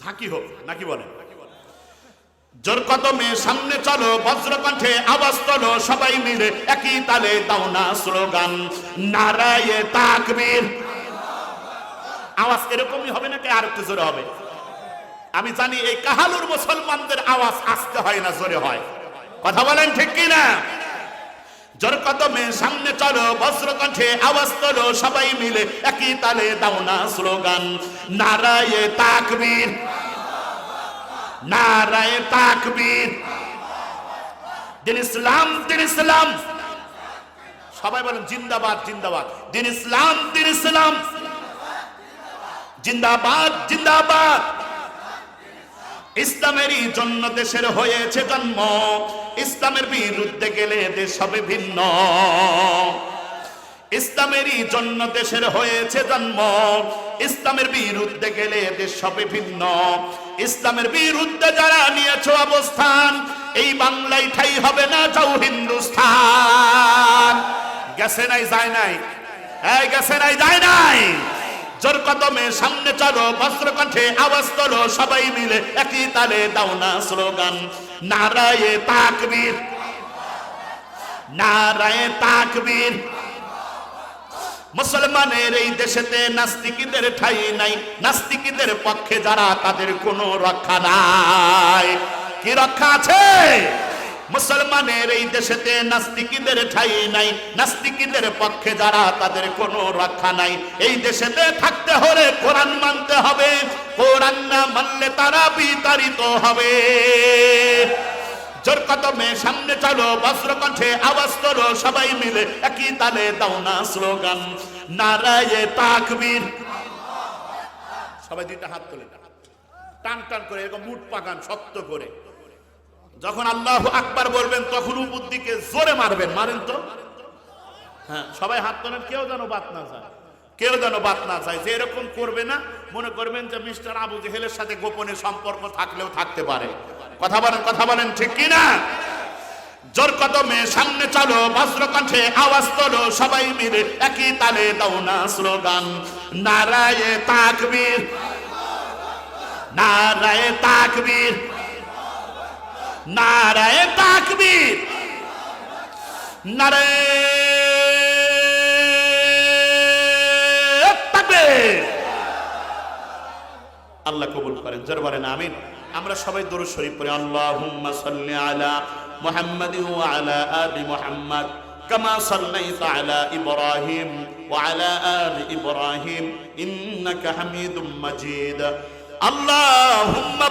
ঝাঁকি হোক, নাকি বলেন? জোর কদমে সামনে চলো, বজ্রকণ্ঠে আওয়াজ তোলো, সবাই মিলে একই তালে দাও না স্লোগান, নারায়ে তাকবীর। আওয়াজ এরকমই হবে নাকি আর একটু জোরে হবে? আমি জানি এই কাহালুর মুসলমানদের আওয়াজ আসতে হয় না, জোরে হয়। কথা বলেন ঠিক কি না জোর কদমে সামনে চলো, বজ্রকণ্ঠে আওয়াজ তোলো, সবাই মিলে একই তালে দাও না স্লোগান। নারায়ে তাকবীর। নারায়ে তাকবীর। দিন ইসলাম দিন ইসলাম। সবাই বলেন, জিন্দাবাদ জিন্দাবাদ। দিন ইসলাম দিন ইসলাম। জিন্দাবাদ জিন্দাবাদ। ইসলামেরই জন্য দেশের হয়েছে জন্ম। ইসলামের বিরুদ্ধে গেলে দেশ হবে ভিন্ন। ইসলামেরই জন্য দেশের হয়েছে জন্ম। ইসলামের বিরুদ্ধে গেলে দেশ হবে ভিন্ন। ইসলামের বিরুদ্ধে যারা নিয়েছ অবস্থান, এই বাংলায় ঠাই হবে না যাও হিন্দুস্থান। গেছে নাই, যায় নাই? এই গেছে নাই, যায় নাই? জোর কদমে, সামনে চলো বস্ত্র কণ্ঠে আওয়াজ তোলো, সবাই মিলে একই তালে দাও না স্লোগান। নারায়ে তাকবীর। নারায়ে তাকবীর। মুসলমানের এই দেশেতে নাস্তিকীদের ঠাই নাই। নাস্তিকীদের পক্ষে যারা, তাদের কোনো রক্ষা নাই। কি রক্ষা আছে? মুসলমানের এই দেশেতে নাস্তিকীদের ঠাই নাই, নাস্তিকীদের পক্ষে যারা তাদের কোনো রক্ষা নাই। এই দেশেতে থাকতে হলে কোরআন মানতে হবে, কোরআন না মানলে তারা বিতাড়িত হবে। জোর কদমে সামনে চলো বস্ত্রকণ্ঠে আওয়াজ তোলো, সবাই মিলে একই তালে দাও না স্লোগান। নারায়ে তাকবীর। সবাই দুইটা হাত তোলে টান টান করে এরকম মুট পাকান, শক্ত করে। যখন আল্লাহ আকবার বলবেন, তখন উপর জোরে মারবেন। মারেন তো? হ্যাঁ সবাই হাত তোলেন, কেউ যেন বাত না যায় কেউ যেন বাত না যায় যে এরকম করবে না, মনে করবেন যে মিস্টার আবু জেহেলের সাথে গোপনে সম্পর্ক থাকলেও থাকতে পারে। কথা বলেন কথা বলেন, ঠিক কি না? জোর কদমে সামনে চলো, বজ্রকণ্ঠে আওয়াজ তোলো, সবাই মিলে একই তালে দাও না স্লোগান। নারায়ে তাকবীর নারায়ে তাকবীর। নারায়ে তাকবীর নারায়ে তাকবীর আল্লাহ কবুল করেন জোর বলেন আমিন আমরা সবাই দরুদ শরীফ পড়ি আল্লাহুম্মা সাল্লি আলা মুহাম্মাদি ওয়া আলা আলি মুহাম্মাদ কামা সাল্লাইতা আলা ইব্রাহিম ওয়া আলা আলি ইব্রাহিম ইন্নাকা হামিদুম মাজিদ اللهم بارك على